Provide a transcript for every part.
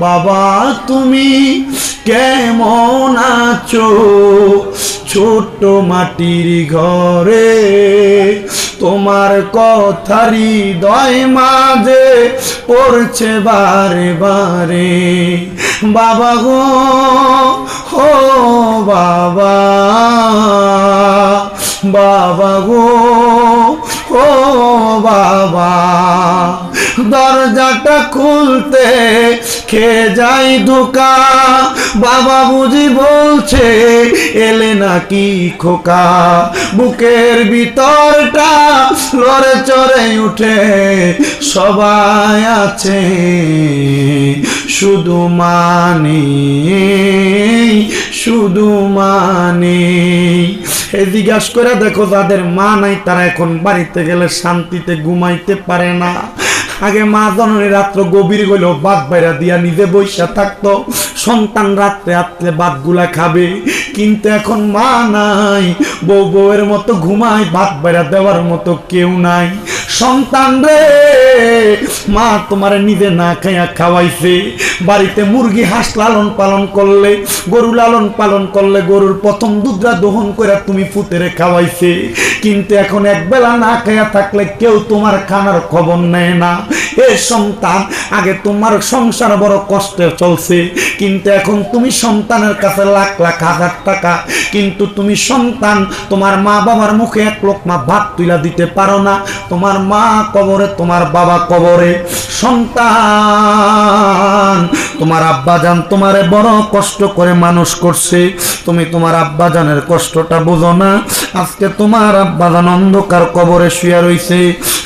বাবা, তুমি কেমন আছো? ছোট্ট মাটির ঘরে তোমার কথারি দয় মাঝে পড়ছে বারে বারে। বাবা গো, হো বাবা বাবা গো ও বাবা। দরজাটা খুলতে খেয়ে যাই ধোকা? বাবা বুঝি বলছে, এলে নাকি খোকা? বুকের ভিতরটা লড়ে চড়ে উঠে সবাই আছে, শুধু মানে শুধু মানে। জিজ্ঞাস করে দেখো যাদের মা নাই, তারা এখন বাড়িতে গেলে শান্তিতে ঘুমাইতে পারে না। আগে মা জননী রাত্র গভীর গেল বাদ বাইরা দিয়া নিজে বৈশা থাকতো। সন্তান রাত্রে রাত্রে বাদগুলা খাবে, কিন্তু এখন মা নাই। বউ বউয়ের মতো ঘুমায় ভাত বাইরা দেওয়ার মতো কেউ নাই। সন্তান রে, মা তোমার নিজে না খাইয়া খাওয়াইছে। বাড়িতে মুরগি হাঁস লালন পালন করলে, গরু লালন পালন করলে গরুর প্রথম দুধরা দহন করে তুমি ফুতেরে খাওয়াইছে। কিন্তু এখন এক বেলা না খায়া থাকলে কেউ তোমার খানার খবর নেয় না। এ সন্তান, আগে তোমার সংসার বড় কষ্টে চলছে, কিন্তু এখন তুমি সন্তানের কাছে লাখ লাখ হাজার টাকা, কিন্তু তুমি সন্তান, তোমার মা বাবার মুখে এক লোকমা ভাত তুলা দিতে পারো না, তোমার মা কবরে, তোমার বাবা কবরে। সন্তান, তোমার আব্বাজান তোমারে বড় কষ্ট করে মানুষ করছে, তুমি তোমার আব্বাজানের কষ্টটা বোঝো না, আজকে তোমার আব্বাজান অন্ধকার কবরে শুয়ে রইছে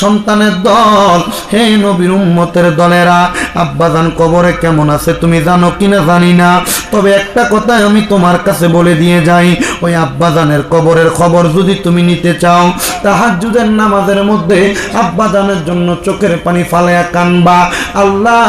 সন্তানের দল। হে নবীর উম্মতের দলেরা, আব্বাজান কবরে কেমন আছে তুমি জানো কিনা জানি না। তবে একটা কথা আমি তোমার কাছে বলে দিয়ে যাই, ওই আব্বাজানের কবরের খবর যদি তুমি নিতে চাও, তাহাজ্জুদের নামাজের মধ্যে আব্বাজানের জন্য চোখের পানি ফালাইয়া কানবা। আল্লাহ,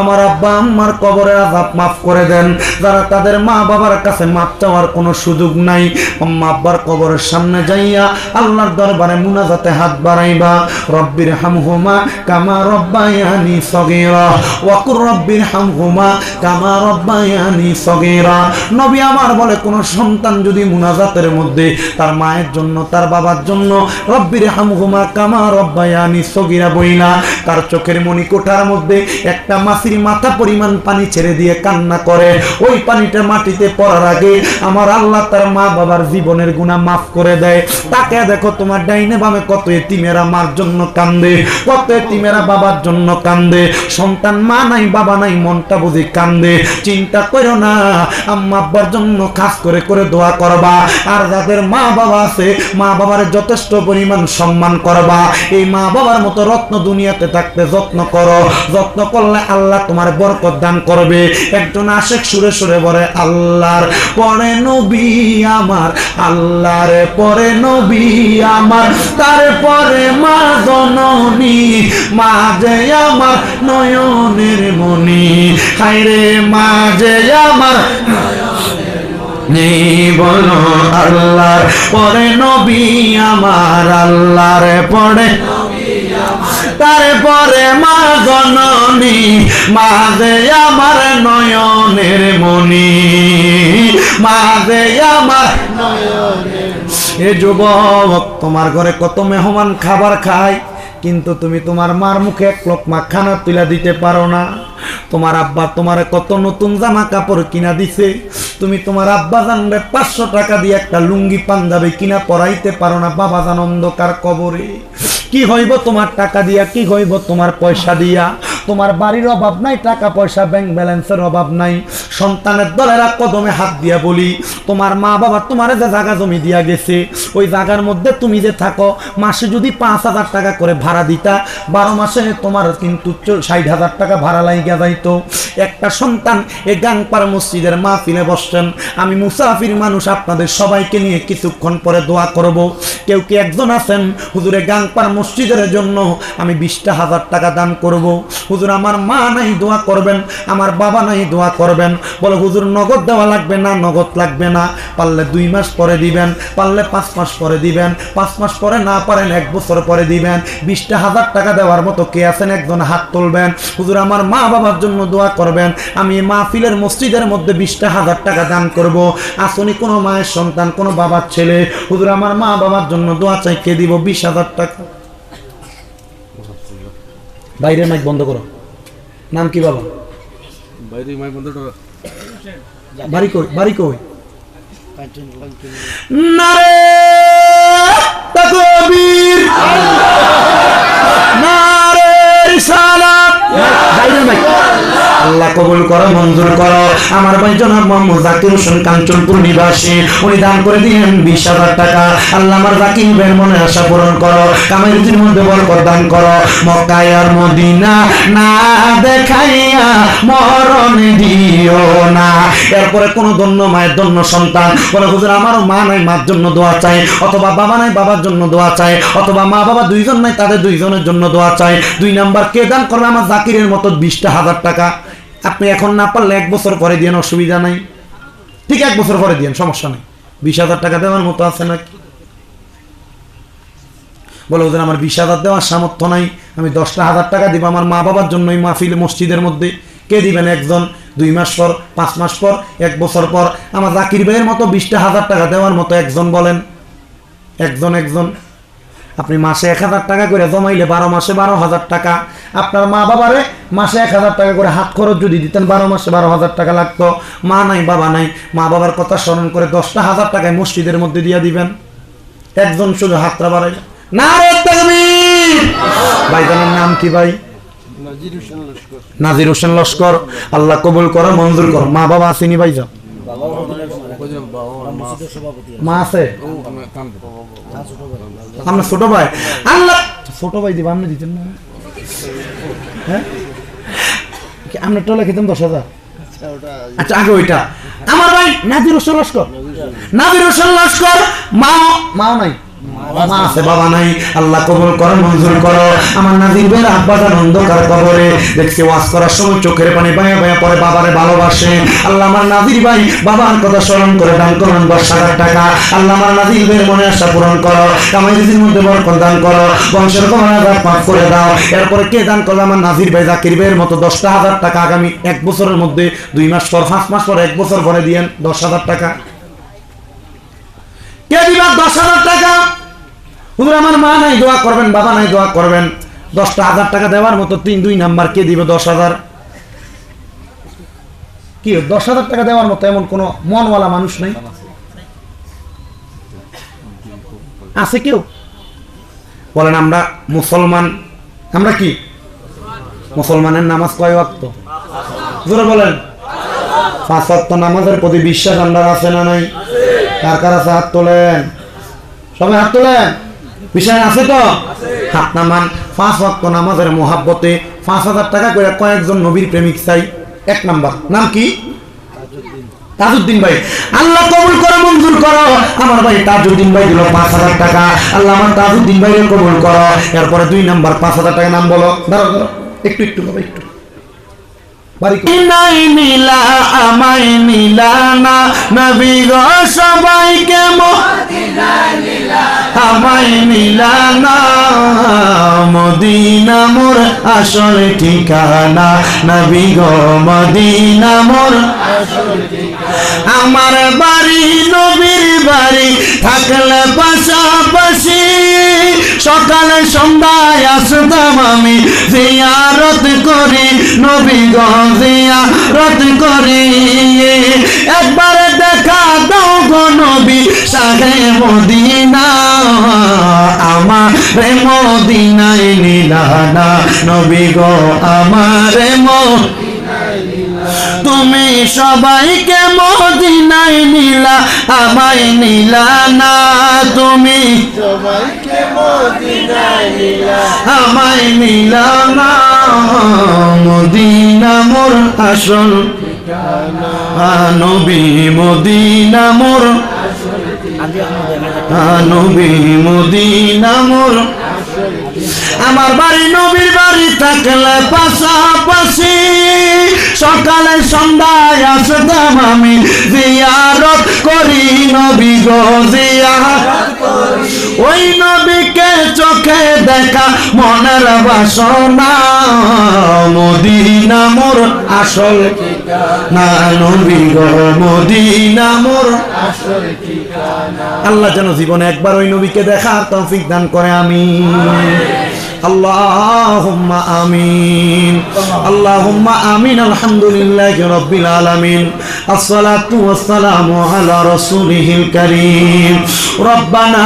আমার আব্বা আম্মার কবরের আজাব মাফ করে দেন। যারা তাদের মা বাবার কাছে মাপ চাওয়ার কোনো সুযোগ নাই, আম্মা আব্বার কবরের সামনে যাইয়া আল্লাহর দরবারে মুনাজাতে হাত বাড়াইবা। রব্বির হামহুমা কামা রব্বায়ানি সগীরা ওয়াকুর রব্বির হামহুমা কামা রব্বায়ানি সগীরা। নবী আমার বলে, কোন সন্তান যদি মুনাজাতের মধ্যে তার মায়ের জন্য, তার বাবার জন্য রব্বির হামহুমা কামা রব্বায়ানি সগীরা বইলা, তার চোখের মণি কোঠার মধ্যে একটা মাসির মাথা পরিমাণ পানি ছেড়ে দিয়ে কান্না করে, ওই পানিটা মাটিতে পড়ার আগে আমার আল্লাহ তার মা বাবার জীবনের গুণা মাফ করে দেয়। তাকে দেখো, তোমার ডাইনে বামে কত এতিমেরা মার জন্য কান্দে কত এতিমেরা বাবার জন্য কান্দে, সন্তান মা নাই, বাবা নাই, মনটা বুঝি কান্দে। চিন্তা করো না, আম্মা আব্বার জন্য খাস করে করে দোয়া করবা, আর যাদের মা বাবা আছে, মা বাবার যথেষ্ট পরিমাণ সম্মান করবা। এই মা বাবার মতো রত্ন দুনিয়াতে থাকতে যত্ন করো, যত্ন করলে আল্লাহ তোমার বরকত দান করবে। একজন আশেক সুরে সুরে বলে, আল্লাহর পরে নবী আমার, আল্লাহর পরে নবী আমার, তারপরে মা জননী, মা যে আমার নয়নের মনি হাইরে মা যে আমার নেই বলো আল্লাহর, পরে নবী আমার আল্লাহর, পরে তারপরে মা জননী, মা দে আমার নয়নের মনি মা দে আমার এ যুবক, তোমার ঘরে কত মেহমান খাবার খায়, কিন্তু তুমি তোমার মার মুখে এক লোকমা খানা তুলে দিতে পারো না। তোমার আব্বা তোমার কত নতুন জামা কাপড় কিনা দিছে, তুমি তোমার আব্বা জানবে পাঁচশো টাকা দিয়ে একটা লুঙ্গি পাঞ্জাবি কিনা পরাইতে পারো না, বাবা জান অন্ধকার কবরে। কি হইব তোমার টাকা দিয়া, কি হইব তোমার পয়সা দিয়া? তোমার বাড়ির অভাব নাই, টাকা পয়সা ব্যাংক ব্যালেন্সের অভাব নাই। সন্তানের দলেরা কদমে হাত দিয়া বলি, তোমার মা বাবা তোমার যে জায়গা জমি দিয়া গেছে, ওই জায়গার মধ্যে তুমি যে থাকো, মাসে যদি পাঁচ হাজার টাকা করে ভাড়া দিতা, বারো মাসে তোমার কিন্তু ষাট হাজার টাকা ভাড়া লাগিয়া যাইতো। একটা সন্তান এ গাংপাড়া মসজিদের মা মাহফিলে বসছেন, আমি মুসাফির মানুষ আপনাদের সবাইকে নিয়ে কিছুক্ষণ পরে দোয়া করব। কেউ কি একজন আছেন? হুজুরে গাংপাড়া মসজিদের জন্য আমি বিশটা হাজার টাকা দান করব। হুজুর, আমার মা নাই, দোয়া করবেন। আমার বাবা নাই, দোয়া করবেন। বলে, হুজুর, নগদ দেওয়া লাগবে না, নগদ লাগবে না। পারলে দুই মাস পরে দিবেন, পারলে পাঁচ মাস পরে দিবেন, পাঁচ মাস পরে না পারেন, এক বছর পরে দিবেন। বিশটা হাজার টাকা দেওয়ার মতো কে আছেন? একজন হাত তুলবেন। হুজুর, আমার মা বাবার জন্য দোয়া করবেন। আমি মাহফিলের মসজিদের মধ্যে বিশটা হাজার টাকা দান করব। আসনি কোনো মায়ের সন্তান, কোনো বাবার ছেলে। হুজুর, আমার মা বাবার জন্য দোয়া চাই, কে দিব বিশ হাজার টাকা? বাইরে মাইক বন্ধ করো। নাম কি বাবা? বাইরে মাই বন্ধ করো। বাড়ি কই বাড়ি কই? নারে তাকবীর কবুল করো, মঞ্জুর করো। আমার ভাই জনাব মোহাম্মদ জাকির হোসেন কাঞ্চনপুর নিবাসী, উনি দান করে দিলেন বিশ হাজার টাকা। আল্লাহ আমার জাকির ভাইয়ের মনে আশা পূরণ করো কামাই রুজির মধ্যে বরকত দান করো। মক্কায় আর মদিনা না দেখাইয়া মরণ দিও না। এরপরে কোন ধন্য মায়ের ধন্য সন্তান, বলে, হুজুর, আমারও মা নাই, মার জন্য দোয়া চাই, অথবা বাবা নাই, বাবার জন্য দোয়া চাই, অথবা মা বাবা দুইজন নাই, তাদের দুইজনের জন্য দোয়া চাই। দুই নাম্বার, কে দান করবে আমার জাকিরের মতো বিশটা হাজার টাকা? আপনি এখন না পারলে এক বছর পরে দিয়েন, অসুবিধা নাই। ঠিক এক বছর পরে দিয়েন, সমস্যা নেই। বিশ হাজার টাকা দেওয়ার মতো আছে নাকি? বলে ওদের আমার বিশ হাজার দেওয়ার সামর্থ্য নাই। আমি দশটা হাজার টাকা দিব আমার মা বাবার জন্যই মাহফিল মসজিদের মধ্যে। কে দিবেন একজন? দুই মাস পর, পাঁচ মাস পর, এক বছর পর। আমার জাকির ভাইয়ের মতো বিশটা হাজার টাকা দেওয়ার মতো একজন বলেন। একজন একজন। আপনি মাসে এক হাজার টাকা করে জমাইলে বারো মাসে বারো হাজার টাকা। আপনার মা বাবারে মাসে এক হাজার টাকা করে হাত খরচ যদি দিতেন, বারো মাসে বারো হাজার টাকা লাগতো। মা নাই, বাবা নাই, মা বাবার কথা স্মরণ করে দশটা হাজার টাকায় মসজিদের মধ্যে দিয়ে দিবেন। একজন শুধু হাতটা বাড়াই না ভাইজানের নাম কি ভাই? নাজির হোসেন লস্কর। আল্লাহ কবুল করো, মঞ্জুর করো। মা বাবা আসেনি ভাইজান মা মা আছে? ও আমার কাম আমরা ছোট ভাই। আল্লাহ! ছোট ভাই দিব আপনি দিতেন না। হ্যাঁ? টোলা খেতাম দশ হাজার? আচ্ছা আগে। ওইটা। আমার ভাই নাজির হোসেন লস্কর। নাজির হোসেন। লস্কর মা মাও নাই। মা আছে মনে আশা পূরণ করো। কামাই মধ্যে বরকত করো। বংশের কমনা মাফ করে দাও। এরপরে কে দান করল? আমার নাজির ভাই জাকির ভাইয়ের মতো দশটা হাজার টাকা আগামী এক বছরের মধ্যে দুই মাস পর, পাঁচ মাস পর, এক বছর পরে দিয়েন দশ হাজার টাকা। কে দশ হাজার টাকা। আমার মা নাই, দোয়া করবেন, বাবা নাই, দোয়া করবেন। দশটা হাজার টাকা দেওয়ার মতো তিন, দুই নাম্বার কে দিবে দশ হাজার? কি দশ হাজার টাকা দেওয়ার মতো এমন মনওয়ালা মানুষ আছে কেউ? বলেন, আমরা মুসলমান, আমরা কি? মুসলমানের নামাজ কয় জোরে বলেন। পাঁচ নামাজের প্রতি বিশ্বাস আমরা আছে না নাই? কার কার আছে? হাত তোলেন। সবাই হাত তোলেন। বিষয় আছে তো? হাত নামান পাঁচ ওয়াক্ত নামাজের মোহাব্বতে পাঁচ হাজার টাকা করে কয়েকজন নবীর প্রেমিক চাই। এক নাম্বার। নাম কি? ভাই। আল্লাহ করো আমার ভাই ভাই পাঁচ হাজার টাকা। আল্লাহ ভাই করো। এরপরে দুই নাম্বার পাঁচ হাজার নাম বলো। ধরো ধরো একটু একটু একটু? না। না। মদিনা মোর আসল ঠিকানা। নবী মদিনা মোর আমার বাড়ি, নবীর বাড়ি। থাকলে পাশাপাশি সকালে সন্ধ্যায় আসতাম আমি। জিয়ারত করি নবী গো জিয়ারত করি। একবার দেখা দাও গো নবী সাহে মদিনা। আমার মদিনায় নীলানা নবী গো আমার মদিনা তুমি সবাইকে মদিনায় নীলা, আমায় নীলা না তুমি আমায় নিলা না মদিনা মোর আসল। নবী মদিনা মোর। নবী মদিনা মোর। আমার বাড়ি, নবীর বাড়ি থাকলে পাশাপাশি সকালে সন্ধ্যায় আসতাম আমি। জিয়ারত করি নবী গো ওই নবীকে চোখে দেখা মনের বাসনা। মদিনা মোর আসল না আল্লাহ যেন জীবনে একবার ওই নবীকে দেখার তৌফিক দান করে আমি আল্লাহুম্মা আমিন। আল্লাহুম্মা আমিন, আলহামদুলিল্লাহি রাব্বিল আলামিন। আসসালাতু ওয়াসসালামু আলা রাসূলিহিল কারীম। রব্বানা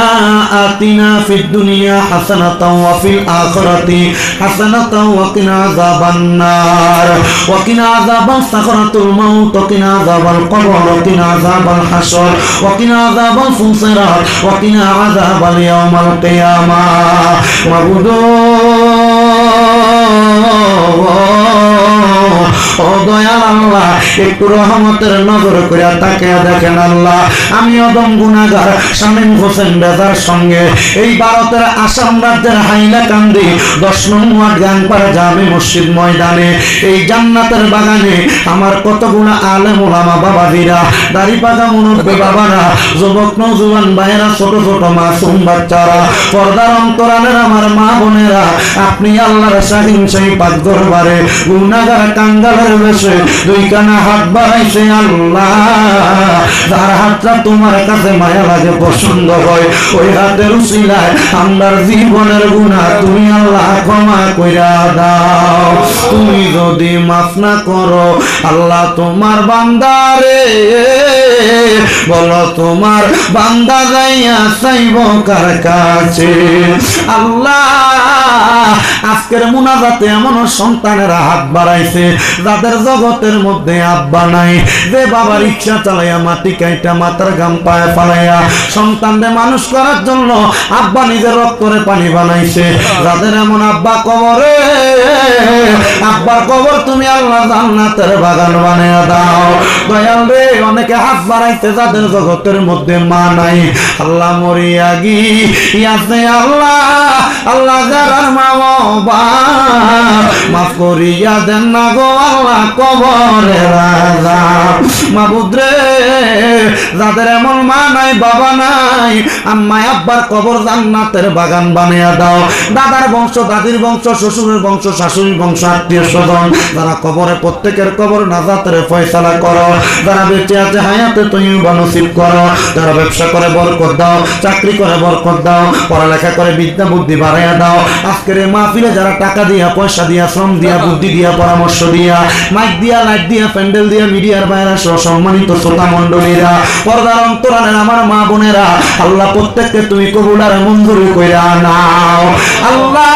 আতিনা ফিদ দুনিয়া হাসানাতাও ওয়া ফিল আখিরাতি হাসানাতাও ওয়া কিনা আযাবান নার। ওয়া কিনা আযাবাস সাকরাতুল মাউত, ওয়া কিনা আযাবাল কবর, ওয়া কিনা আযাবাল হাসর ওয়া কিনা আযাবাল ফুসরাত ওয়া কিনা আযাবাল ইয়াউমাল কিয়ামা। মাবুদু oh, oh. oh. ও দয়াল আল্লাহ একটু রহমতের নজর করে তাকে দেখেন আল্লাহ। আমি অদম গুনাগার শামীম হোসেন সঙ্গে এই ভারতের আসাম রাজ্যের হাইলাকান্দি, দশ নম্বর মসজিদ ময়দানে। এই জান্নাতের বাগানে আমার কতগুলো আলেম ওলামা বাবাজিরা দাড়ি পাকা মুরব্বী বাবারা, যুবক নৌজুয়ান ভাইয়েরা, ছোট ছোট মাসুম বাচ্চারা, পর্দার অন্তরালের আমার মা বোনেরা, আপনি আল্লাহর শাহিন সেই পাক দরবারে গুনাগার কাঙ্গালের বেশে দুই কানা হাত আল্লাহ। হাতটা তোমার কাছে মায়া লাগে, পছন্দ হয়, ওই আমার জীবনের গুণা তুমি আল্লাহ ক্ষমা কইরা দাও। তুমি যদি মাফ না করো, আল্লাহ তোমার বান্দারে, বলো তোমার বান্দা যাইয়া চাইব কার কাছে? আল্লাহ, আজকের মুনাজাতে এমন সন্তানেরা হাত বাড়াইছে যাদের জগতের মধ্যে আব্বা নাই, যে বাবার ইচ্ছা চালাইয়া মাটি কাইটা মাথার গাম পায়ে ফালাইয়া সন্তানদের মানুষ করার জন্য আব্বা নিজের রক্তরে পানি বানাইছে। যাদের এমন আব্বা কবরে, আব্বার কবর তুমি আল্লাহ জান্নাতের বাগান বানিয়ে দাও। দয়াল রে, অনেকে হাত বাড়াইতে যাদের জগতের মধ্যে মা নাই। আল্লাহ মরিয়া গি ইয়াছে আল্লাহ আল্লাহ যারার মা বাবা করিয়া দেন না গো আল্লাহ কবরে রাজা। মাবুদ রে, যাদের এমন মা নাই, বাবা নাই আম্মা আব্বার কবর জান্নাতের বাগান বানিয়ে দাও। দাদার বংশ, দাদির বংশ, শ্বশুরের বংশ, শাশুড়ির বংশ, আত্মীয় স্বজন, যারা কবরে প্রত্যেকের কবর নাজাতের ফয়সালা করো, যারা বেঁচে আছে হায়াতে তুমি বনসিব করো, যারা ব্যবসা করে বরকত দাও, চাকরি করে বরকত দাও, পড়ালেখা করে বিদ্যা বুদ্ধি বাড়াইয়া দাও, আজকের মাহফিলে যারা টাকা দিয়া, পয়সা দিয়া, শ্রম দিয়া বুদ্ধি দিয়া, পরামর্শ দিয়া মাইক দিয়া লাইট দিয়া প্যান্ডেল দিয়া মিডিয়ার বাইরে সম্মানিত শ্রোতা মন্ডলীরা পর্দার অন্তরালের আমার মা বোনেরা, আল্লাহ প্রত্যেককে তুমি কবুল আর মঞ্জুর কইরা নাও। আল্লাহ,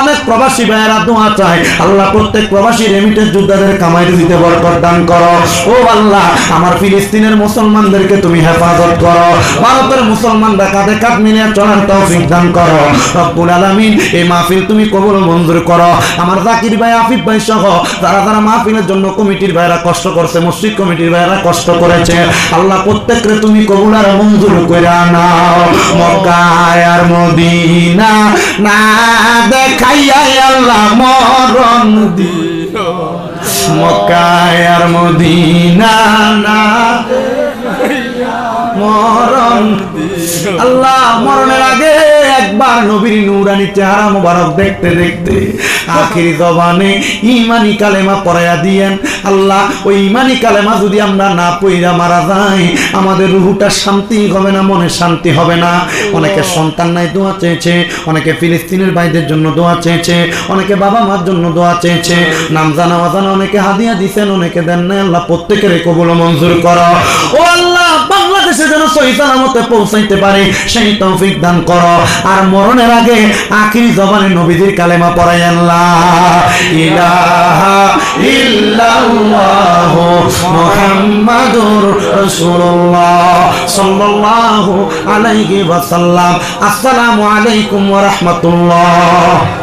অনেক প্রবাসী ভাইয়েরা দোয়া চায়। আল্লাহ প্রত্যেক প্রবাসী রেমিটের যোদ্ধাদের কামাইতে দিতে বরকত দান করো। ও আল্লাহ, আমার ফিলিস্তিনের মুসলমানদেরকে তুমি হেফাজত করো। ভারতের মুসলমানরা কাঁধে কাঁধ মিলিয়ে চলার তৌফিক দান করো। রব্বুল আলামিন, এই মাহফিল তুমি কবুল মঞ্জুর করো। আমার জাকির ভাই, আফিফ ভাই সহ যারা যারা মাহফিলের জন্য কমিটির ভাইরা কষ্ট করছে, মসজিদ কমিটির ভাইরা কষ্ট করেছে, আল্লাহ প্রত্যেককে তুমি কবুল আর মঞ্জুর করে নাও মক্কায় আর মদিনা না দেখাইয়া আল্লাহ মরণ দিও। মক্কায় আর মদিনা না মরণ আল্লাহ মরণের আগে একবার নবীর নুরানি চেহারা মোবারক দেখতে দেখতে আখির জবানে ইমানি কালেমা পড়াইয়া দিয়েন। আল্লাহ ওই ইমানি কালেমা যদি আমরা না পইরা মারা যাই আমাদের রুহুটা শান্তি হবে না মনে শান্তি হবে না। অনেকে সন্তান নাই দোয়া চেয়েছে অনেকে ফিলিস্তিনের ভাইদের জন্য দোয়া চেয়েছে অনেকে বাবা মার জন্য দোয়া চেয়েছে। নাম জানা অজানা অনেকে হাদিয়া দিছেন অনেকে দেন না আল্লাহ প্রত্যেকের কবুল মঞ্জুর করো। ও আল্লাহ বাংলাদেশে যেন সহি সালামতে পৌঁছাইতে পারে, সেই তৌফিক দান করো। আর মরণের আগে আখিরি জবানে নবীদের কালেমা পড়াই আল্লাহ। আসসালামু আলাইকুম ওয়া রাহমাতুল্লাহ।